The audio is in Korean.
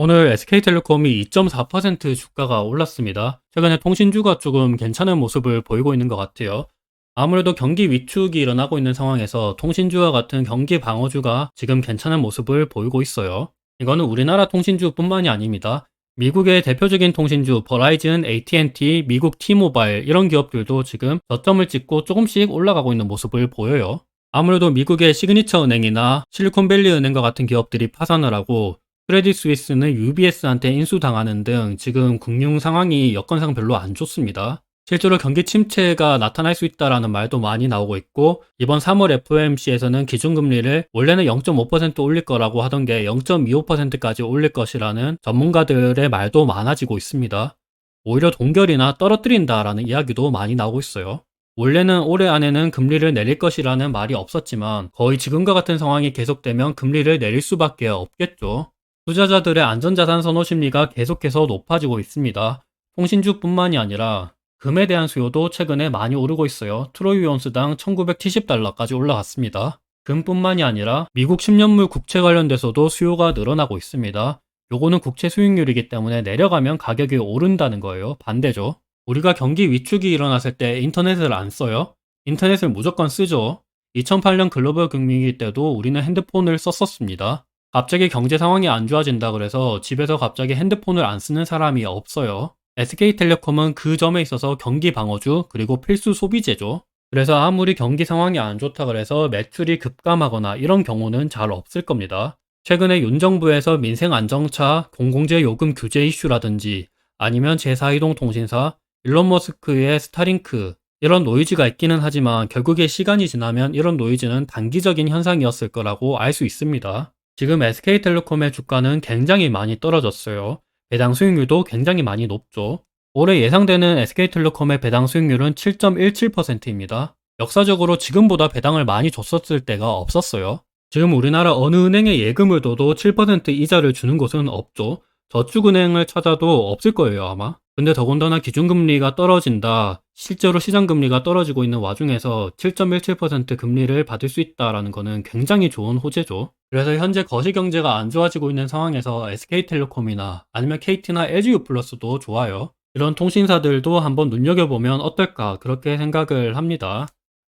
오늘 SK텔레콤이 2.4% 주가가 올랐습니다. 최근에 통신주가 조금 괜찮은 모습을 보이고 있는 것 같아요. 아무래도 경기 위축이 일어나고 있는 상황에서 통신주와 같은 경기 방어주가 지금 괜찮은 모습을 보이고 있어요. 이거는 우리나라 통신주뿐만이 아닙니다. 미국의 대표적인 통신주 버라이즌, AT&T, 미국 T모바일 이런 기업들도 지금 저점을 찍고 조금씩 올라가고 있는 모습을 보여요. 아무래도 미국의 시그니처 은행이나 실리콘밸리 은행과 같은 기업들이 파산을 하고 크레딧 스위스는 UBS한테 인수당하는 등 지금 금융 상황이 여건상 별로 안 좋습니다. 실제로 경기 침체가 나타날 수 있다라는 말도 많이 나오고 있고 이번 3월 FOMC에서는 기준금리를 원래는 0.5% 올릴 거라고 하던 게 0.25%까지 올릴 것이라는 전문가들의 말도 많아지고 있습니다. 오히려 동결이나 떨어뜨린다라는 이야기도 많이 나오고 있어요. 원래는 올해 안에는 금리를 내릴 것이라는 말이 없었지만 거의 지금과 같은 상황이 계속되면 금리를 내릴 수밖에 없겠죠. 투자자들의 안전자산 선호 심리가 계속해서 높아지고 있습니다. 통신주뿐만이 아니라 금에 대한 수요도 최근에 많이 오르고 있어요. 트로이 온스당 1970달러까지 올라갔습니다. 금뿐만이 아니라 미국 10년물 국채 관련돼서도 수요가 늘어나고 있습니다. 요거는 국채 수익률이기 때문에 내려가면 가격이 오른다는 거예요. 반대죠. 우리가 경기 위축이 일어났을 때 인터넷을 안 써요? 인터넷을 무조건 쓰죠. 2008년 글로벌 금융위기 때도 우리는 핸드폰을 썼었습니다. 갑자기 경제 상황이 안 좋아진다 그래서 집에서 갑자기 핸드폰을 안 쓰는 사람이 없어요. SK텔레콤은 그 점에 있어서 경기 방어주 그리고 필수 소비재죠. 그래서 아무리 경기 상황이 안 좋다 그래서 매출이 급감하거나 이런 경우는 잘 없을 겁니다. 최근에 윤 정부에서 민생 안정차, 공공재 요금 규제 이슈라든지 아니면 제4이동 통신사, 일론 머스크의 스타링크 이런 노이즈가 있기는 하지만 결국에 시간이 지나면 이런 노이즈는 단기적인 현상이었을 거라고 알 수 있습니다. 지금 SK텔레콤의 주가는 굉장히 많이 떨어졌어요. 배당 수익률도 굉장히 많이 높죠. 올해 예상되는 SK텔레콤의 배당 수익률은 7.17%입니다. 역사적으로 지금보다 배당을 많이 줬었을 때가 없었어요. 지금 우리나라 어느 은행에 예금을 둬도 7% 이자를 주는 곳은 없죠. 저축은행을 찾아도 없을 거예요, 아마. 근데 더군다나 기준금리가 떨어진다, 실제로 시장 금리가 떨어지고 있는 와중에서 7.17% 금리를 받을 수 있다라는 거는 굉장히 좋은 호재죠. 그래서 현재 거시 경제가 안 좋아지고 있는 상황에서 SK텔레콤이나 아니면 KT나 LGU 플러스도 좋아요. 이런 통신사들도 한번 눈여겨보면 어떨까 그렇게 생각을 합니다.